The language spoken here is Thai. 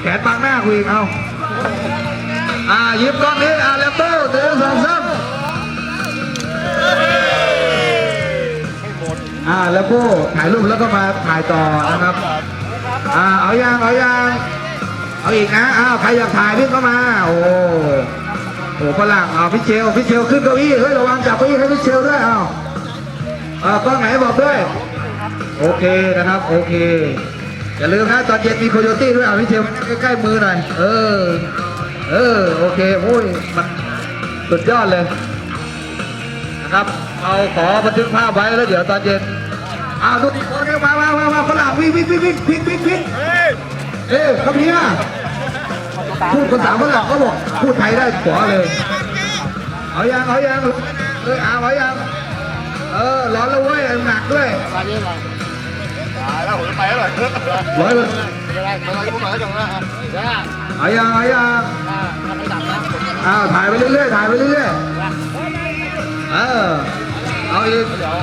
แขนบังหน้ากูอีกเอาอ่าหยิบก้องนี้อ่าแล้วโต้เดินสองซ้ำอ่าแล้วก็ถ่ายรูปแล้วก็มาถ่ายต่อนะครับอ่าเอายังเอายังเอาอีกนะอ้าวใครอยากถ่ายวิ่งเข้ามาโอ้โหฝรั่งเอาพี่เชลพี่เชลขึ้นเก้าอี้เฮ้ยระวังจับเก้าอี้ให้พี่เชลด้วยเอาเอากล้องไหนบอกด้วยโอเคนะครับโอเค อย่าลืมนะตอนเย็นมีโคโยตี้ด้วยเอาพี่เชลใกล้ๆมือหน่อย เออ เออ โอเคโอ้ยมันสุดยอดเลยนะครับ เอาขอบันทึกภาพไว้แล้วเดี๋ยวตอนเย็นอ้าวทุกคนเนี่ยมามามามาฝรั่งวิ่งวิ่งวิ่งวิ่งวิ่งวิ่งวิ่งเอ้ยเขาเพียพูดภาษาฝรั่งเขาบอกพูดไทยได้ขวาเลยเอายังเอายังเอ้เอาเอายังเออร้อนแล้วเว้ยหนักด้วย มาเยอะมาตายแล้วผมจะไปแล้วเหรอ ร้อยเลย ไม่ได้ไม่ได้ผมมาแล้วจังนะเดี๋ยว เอายังเอายัง ถ้าถ้าไม่ดับนะผม อ้าวถ่ายไปเรื่อยๆถ่ายไปเรื่อยๆเออเอาอีก เดี๋ยว